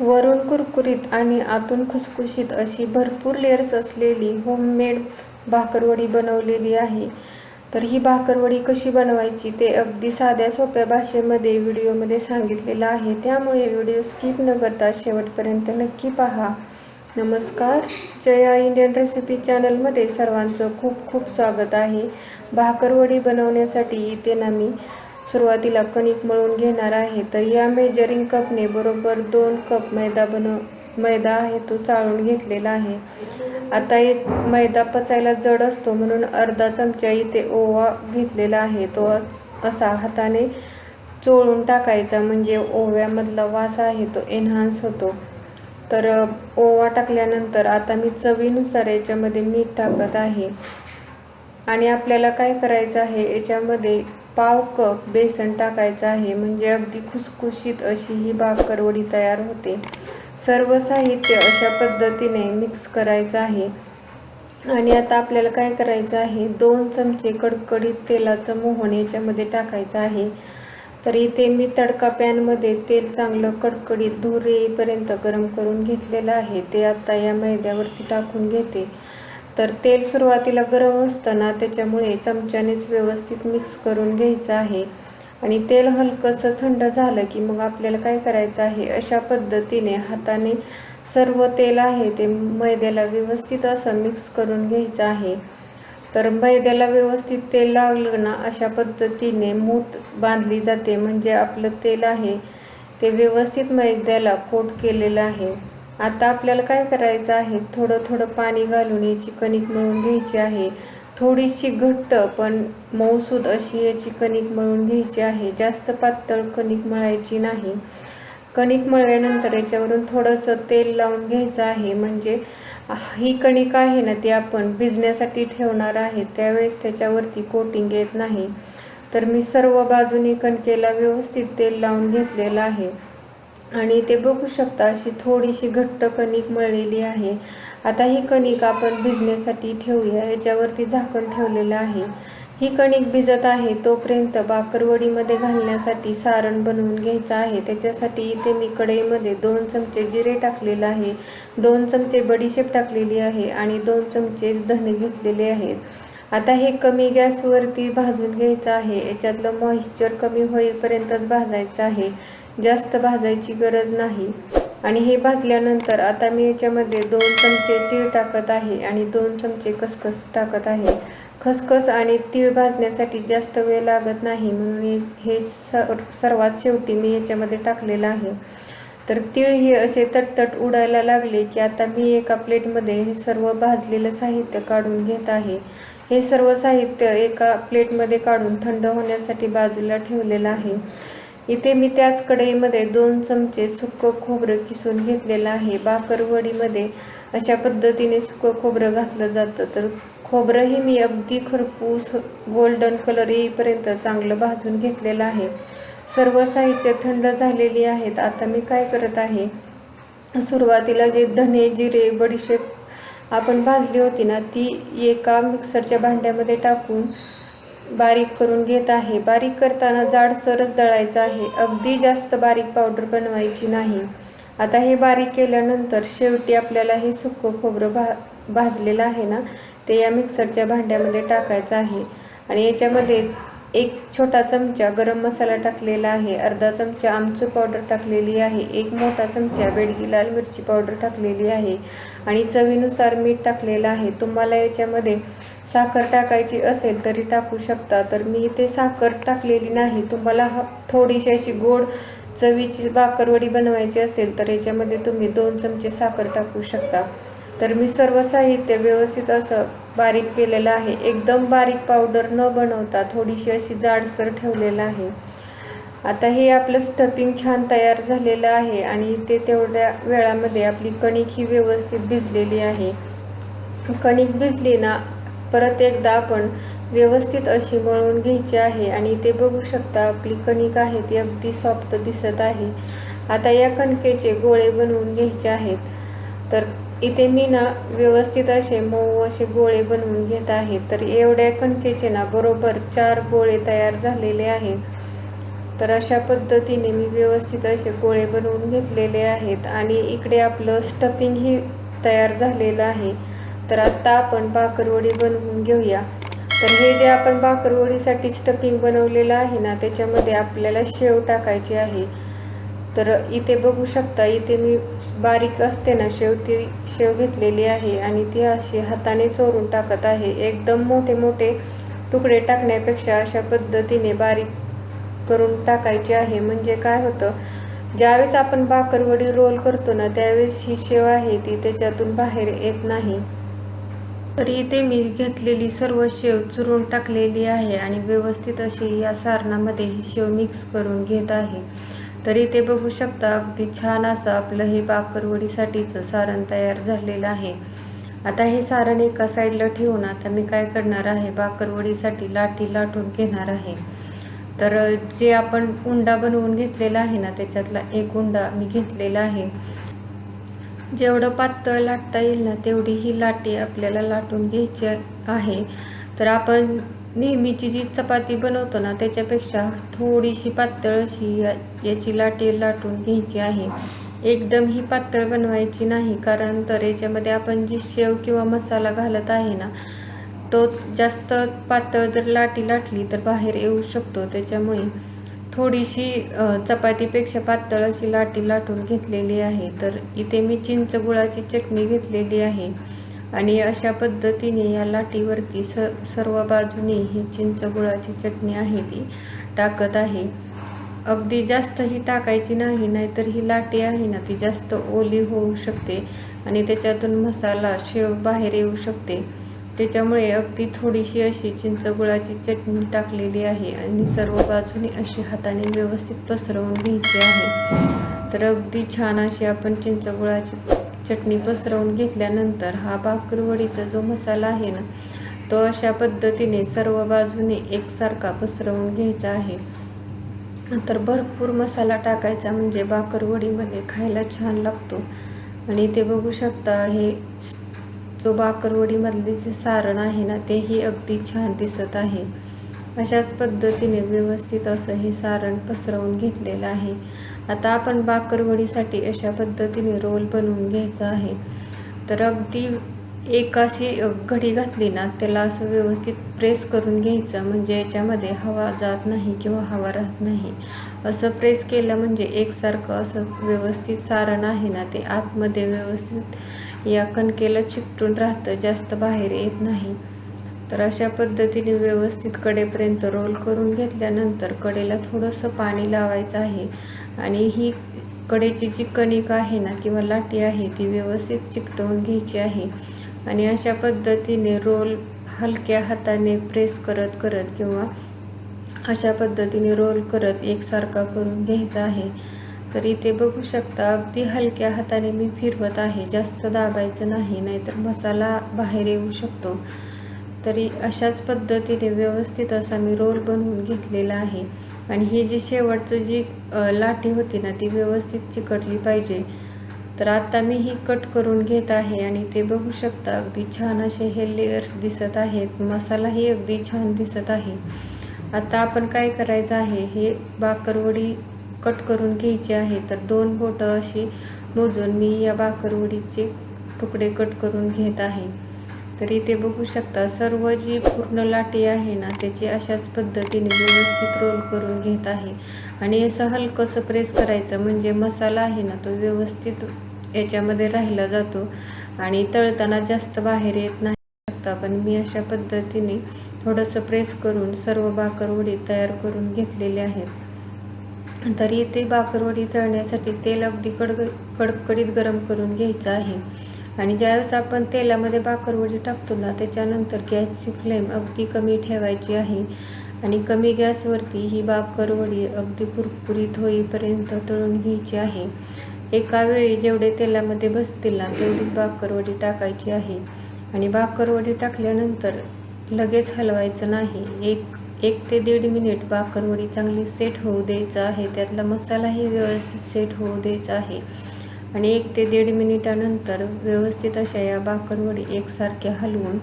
वरून कुरकुरीत आणि आतून खुसखुशीत अशी भरपूर लेअर्स असलेली होममेड भाकरवडी बनवलेली आहे. तर ही भाकरवडी कशी बनवायची ते अगदी साध्या सोप्या भाषेमध्ये व्हिडिओमध्ये सांगितलेलं आहे. त्यामुळे व्हिडिओ स्किप न करता शेवटपर्यंत नक्की पहा. नमस्कार. जया इंडियन रेसिपी चॅनलमध्ये सर्वांचं खूप खूप स्वागत आहे. भाकरवडी बनवण्यासाठी इथे ना मी सुरुवातीला कणिक मळून घेणार आहे तर या मेजरिंग कपने बरोबर दोन कप मैदा बनव मैदा आहे तो चाळून घेतलेला आहे. आता एक मैदा पचायला जड असतो म्हणून अर्धा चमचा इथे ओवा घेतलेला आहे. तो असा हाताने चोळून टाकायचा म्हणजे ओव्यामधला वास आहे तो एन्हान्स होतो. तर ओवा टाकल्यानंतर आता मी चवीनुसार याच्यामध्ये मीठ टाकत आहे. आणि आपल्याला काय करायचं आहे याच्यामध्ये पाव कप बेसन टाकायचं आहे. म्हणजे अगदी खुसखुशीत अशी ही बाकरवडी तयार होते. सर्व साहित्य अशा पद्धतीने मिक्स करायचं आहे. आणि आता आपल्याला काय करायचं आहे? दोन चमचे कडकडीत तेलाचं मोहन याच्यामध्ये टाकायचं आहे. तर इथे मी तडका पॅनमध्ये तेल चांगलं कडकडीत धूर येईपर्यंत गरम करून घेतलेलं आहे. ते आता या मैद्यावरती टाकून घेते. तर तेल सुरुवातीला गरम असताना त्याच्यामुळे चमच्यानेच व्यवस्थित मिक्स करून घ्यायचं आहे. आणि तेल हलकंसं थंड झालं की मग आपल्याला काय करायचं आहे? अशा पद्धतीने हाताने सर्व तेल आहे ते मैद्याला व्यवस्थित असं मिक्स करून घ्यायचं आहे. तर मैद्याला व्यवस्थित तेल लागलं ना अशा पद्धतीने मूठ बांधली जाते. म्हणजे आपलं तेल आहे ते व्यवस्थित मैद्याला कोट केलेलं आहे. आता आपल्याला काय करायचं आहे? थोडं थोडं पाणी घालून याची कणिक मळून घ्यायची आहे. थोडीशी घट्ट पण मऊसूद अशी याची कणिक मळून घ्यायची आहे. जास्त पातळ कणिक मळायची नाही. कणिक मळल्यानंतर याच्यावरून थोडंसं तेल लावून घ्यायचं आहे. म्हणजे ही कणिक आहे ना ती आपण भिजण्यासाठी ठेवणार आहे. त्यावेळेस त्याच्यावरती कोटिंग येत नाही. तर मी सर्व बाजूनी कणकेला व्यवस्थित तेल लावून घेतलेलं आहे. आणि ते बघू शकता अशी थोडीशी घट्ट कणिक मळलेली आहे. आता ही कणिक आपण भिजण्यासाठी ठेवूया. याच्यावरती झाकण ठेवलेलं आहे. ही कणिक भिजत आहे तोपर्यंत बाकरवडीमध्ये घालण्यासाठी सारण बनवून घ्यायचं आहे. त्याच्यासाठी इथे मी कढईमध्ये दोन चमचे जिरे टाकलेलं आहे. दोन चमचे बडीशेप टाकलेली आहे आणि दोन चमचे धने घेतलेले आहेत. आता हे कमी गॅसवरती भाजून घ्यायचं आहे. याच्यातलं मॉइश्चर कमी होईपर्यंतच भाजायचं आहे. जास्त भाजायची गरज नाही. आणि हे भाजल्यानंतर आता मी याच्यामध्ये दोन चमचे तीळ टाकत आहे आणि दोन चमचे खसखस टाकत आहे. खसखस आणि तीळ भाजण्यासाठी जास्त वेळ लागत नाही म्हणून हे सर्वात शेवटी मी याच्यामध्ये टाकलेलं आहे. तर तीळ हे असे तटतट उडायला लागले की आता मी एका प्लेटमध्ये हे सर्व भाजलेलं साहित्य काढून घेत आहे. हे सर्व साहित्य एका प्लेटमध्ये काढून थंड होण्यासाठी बाजूला ठेवलेलं आहे. इथे मी त्याच कढईमध्ये दोन चमचे सुकं खोबरं किसून घेतलेलं आहे. बाकरवडीमध्ये अशा पद्धतीने सुकं खोबरं घातलं जातं. तर खोबरंही मी अगदी खरपूस गोल्डन कलर येईपर्यंत चांगलं भाजून घेतलेलं आहे. सर्व साहित्य थंड झालेली आहेत. आता मी काय करत आहे? सुरुवातीला जे धने जिरे बडीशेप आपण भाजली होती ना ती एका मिक्सरच्या भांड्यामध्ये टाकून बारीक करून घेत आहे. बारीक करताना जाडसरच दळायचं आहे. अगदी जास्त बारीक पावडर बनवायची नाही. आता हे बारीक केल्यानंतर शेवटी आपल्याला हे सुकं खोबरं भा भाजलेलं आहे ना ते या मिक्सरच्या भांड्यामध्ये टाकायचं आहे. आणि याच्यामध्येच एक छोटा चमचा गरम मसाला टाकलेला आहे अर्धा चमचा आमचूर पावडर टाकलेली आहे एक मोठा चमचा बेडगी लाल मिरची पावडर टाकलेली आहे आणि चवीनुसार मीठ टाकलेलं आहे. तुम्हाला याच्यामध्ये साखर टाकायची असेल तरी टाकू शकता तर मी इथे साखर टाकलेली नाही. तुम्हाला थोडीशी अशी गोड चवीची बाकरवडी बनवायची असेल तर याच्यामध्ये तुम्ही दोन चमचे साखर टाकू शकता. तर मी सर्व साहित्य व्यवस्थित असं बारीक केलेलं आहे. एकदम बारीक पावडर न बनवता थोडीशी अशी जाडसर ठेवलेलं आहे. आता हे आपलं स्टफिंग छान तयार झालेलं आहे आणि ते तेवढ्या वेळामध्ये आपली कणिक ही व्यवस्थित भिजलेली आहे. कणिक भिजली ना परत एकदा आपण व्यवस्थित अशी मळून घ्यायची आहे आणि ते बघू शकता आपली कणिक आहे ती अगदी सॉफ्ट दिसत आहे. आता या कणकेचे गोळे बनवून घ्यायचे आहेत. तर इथे मी ना व्यवस्थित असे मऊ असे गोळे बनवून घेत आहे. तर एवढ्या कणकेचे ना बरोबर चार गोळे तयार झालेले आहेत. तर अशा पद्धतीने मी व्यवस्थित असे गोळे बनवून घेतलेले आहेत आणि इकडे आपलं स्टफिंगही तयार झालेलं आहे. तर आत्ता आपण बाकरवडी बनवून घेऊया. तर हे जे आपण बाकरवडीसाठी स्टफिंग बनवलेलं आहे ना त्याच्यामध्ये आपल्याला शेव टाकायची आहे. तर इथे बघू शकता इथे मी बारीक असते ना शेव ती शेव घेतलेली आहे आणि ती अशी हाताने चोरून टाकत आहे. एकदम मोठे मोठे तुकडे टाकण्यापेक्षा अशा पद्धतीने बारीक करून टाकायचे आहे. म्हणजे काय होतं ज्यावेळेस आपण बाकरवडी रोल करतो ना त्यावेळेस ही शेव आहे ती त्याच्यातून बाहेर येत नाही. तर इथे मी घेतलेली सर्व शेव चुरून टाकलेली आहे आणि व्यवस्थित अशी या सारणामध्ये ही शेव मिक्स करून घेत आहे. तरी ते बघू शकता अगदी छान असं आपलं हे बाकरवडीसाठीचं सारण तयार झालेलं आहे. आता हे सारण एका साईडला ठेवून आता मी काय करणार आहे बाकरवडीसाठी लाठी लाटून घेणार आहे. तर जे आपण उंडा बनवून घेतलेला आहे ना त्याच्यातला एक उंडा मी घेतलेला आहे. जेवढं पातळ लाटता येईल ना तेवढी ही लाटी आपल्याला लाटून घ्यायची आहे. तर आपण नेहमीची जी चपाती बनवतो ना त्याच्यापेक्षा थोडीशी पातळ अशी या- याची लाटी लाटून घ्यायची आहे. एकदम ही पातळ बनवायची नाही कारण तर याच्यामध्ये आपण जी शेव किंवा मसाला घालत आहे ना तो जास्त पातळ जर लाटी लाटली तर बाहेर येऊ शकतो. त्याच्यामुळे थोडीशी चपातीपेक्षा पातळ अशी लाटी लाटून घेतलेली आहे. तर इथे मी चिंच गुळाची चटणी घेतलेली आहे. आणि अशा पद्धतीने या लाटीवरती स सर्व बाजूने ही चिंच गुळाची चटणी आहे ती टाकत आहे. अगदी जास्त ही टाकायची नाही नाहीतर ही लाटी आहे ना ती जास्त ओली होऊ शकते आणि त्याच्यातून मसाला शेव बाहेर येऊ शकते. त्याच्यामुळे अगदी थोडीशी अशी चिंच गुळाची चटणी टाकलेली आहे आणि सर्व बाजूने अशी हाताने व्यवस्थित पसरवून घ्यायची आहे. तर अगदी छान अशी आपण चिंच गुळाची चटणी पसरवून घेतल्यानंतर हा भाकरवडीचा जो मसाला आहे ना तो अशा पद्धतीने सर्व बाजूने एकसारखा पसरवून घ्यायचा आहे. तर भरपूर मसाला टाकायचा म्हणजे भाकरवडीमध्ये खायला छान लागतो. आणि ते बघू शकता हे जो भाकरवडीमधले जे सारण आहे ना तेही अगदी छान दिसत आहे. अशाच पद्धतीने व्यवस्थित असं हे सारण पसरवून घेतलेलं आहे. आता आपण बाकरवडीसाठी अशा पद्धतीने रोल बनवून घ्यायचा आहे. तर अगदी एक अशी घडी घातली ना त्याला असं व्यवस्थित प्रेस करून घ्यायचं म्हणजे याच्यामध्ये हवा जात नाही किंवा हवा राहत नाही. असं प्रेस केलं म्हणजे एकसारखं असं व्यवस्थित सारण आहे ना ते आतमध्ये व्यवस्थित या कणकेला चिकटून राहतं जास्त बाहेर येत नाही. तर अशा पद्धतीने व्यवस्थित कडेपर्यंत रोल करून घेतल्यानंतर कडेला थोडंसं पाणी लावायचं आहे. आणि ही कडेची जी कणिक आहे ना किंवा लाटी आहे ती व्यवस्थित चिकटवून घ्यायची आहे. आणि अशा पद्धतीने रोल हलक्या हाताने प्रेस करत करत किंवा अशा पद्धतीने रोल करत एकसारखा करून घ्यायचा आहे. तर इथे बघू शकता अगदी हलक्या हाताने मी फिरवत आहे. जास्त दाबायचं नाही नाहीतर मसाला बाहेर येऊ शकतो. तरी अशाच पद्धतीने व्यवस्थित असा मी रोल बनवून घेतलेला आहे. आणि ही जी शेवटचं जी लाठी होती ना ती व्यवस्थित चिकटली पाहिजे. तर आत्ता मी ही कट करून घेत आहे आणि ते बघू शकता अगदी छान असे हे लेयर्स दिसत आहेत. मसालाही अगदी छान दिसत आहे. आता आपण काय करायचं आहे हे बाकरवडी कट करून घ्यायची आहे. तर दोन बोटं अशी मोजून मी या बाकरवडीचे तुकडे कट करून घेत आहे. तर इथे बघू शकता. सर्व जी पूर्ण लाटी आहे ना त्याची अशाच पद्धतीने व्यवस्थित रोल करून घेत आहे. आणि असं हलकंसं प्रेस करायचं म्हणजे मसाला आहे ना तो व्यवस्थित याच्यामध्ये राहिला जातो. आणि तळताना जास्त बाहेर येत नाही शकता. पण मी अशा पद्धतीने थोडंसं प्रेस करून सर्व बाकरवडी तयार करून घेतलेले आहेत. तरी ते बाकरवडी तळण्यासाठी तेल अगदी कडक कडकडीत गरम करून घ्यायचं आहे. आणि ज्यावेळेस आपण तेलामध्ये बाकरवडी टाकतो ना त्याच्यानंतर गॅसची फ्लेम अगदी कमी ठेवायची आहे. आणि कमी गॅसवरती ही बाकरवडी अगदी कुरकुरीत होईपर्यंत तळून घ्यायची आहे. एका वेळी जेवढे तेलामध्ये बसतील ना तेवढीच बाकरवडी टाकायची आहे. आणि बाकरवडी टाकल्यानंतर लगेच हलवायचं नाही. एक एक ते दीड मिनिट बाकरवडी चांगली सेट होऊ द्यायचं आहे. त्यातला मसालाही व्यवस्थित सेट होऊ द्यायचा आहे. आणि एक ते दीड मिनिटानंतर व्यवस्थित अशा या बाकरवडी एकसारख्या हलवून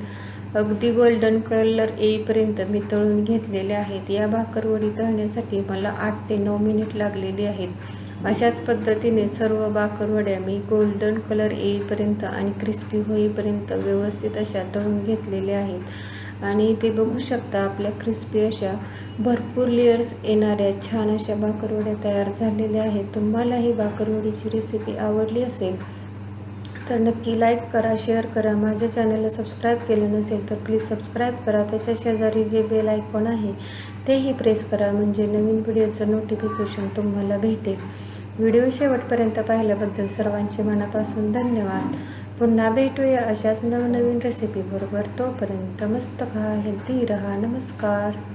अगदी गोल्डन कलर येईपर्यंत मी तळून घेतलेले आहेत. या भाकरवडी तळण्यासाठी मला आठ ते नऊ मिनिट लागलेली आहेत. अशाच पद्धतीने सर्व भाकरवड्या मी गोल्डन कलर येईपर्यंत आणि क्रिस्पी होईपर्यंत व्यवस्थित अशा तळून घेतलेल्या आहेत. आणि ते बघू शकता आपल्या क्रिस्पी अशा भरपूर लेयर्स येणाऱ्या छान अशा भाकरवड्या तयार झालेल्या आहेत. तुम्हाला ही भाकरवडीची रेसिपी आवडली असेल तर नक्की लाईक करा शेअर करा. माझ्या चॅनलला सबस्क्राईब केलं नसेल तर प्लीज सबस्क्राईब करा. त्याच्या शेजारी जे बेल आयकॉन आहे तेही प्रेस करा. म्हणजे नवीन व्हिडिओचं नोटिफिकेशन तुम्हाला भेटेल. व्हिडिओ शेवटपर्यंत पाहिल्याबद्दल सर्वांचे मनापासून धन्यवाद. पुन्हा भेटूया अशाच नवनवीन रेसिपीबरोबर तोपर्यंत मस्त खा हेल्दी रहा नमस्कार.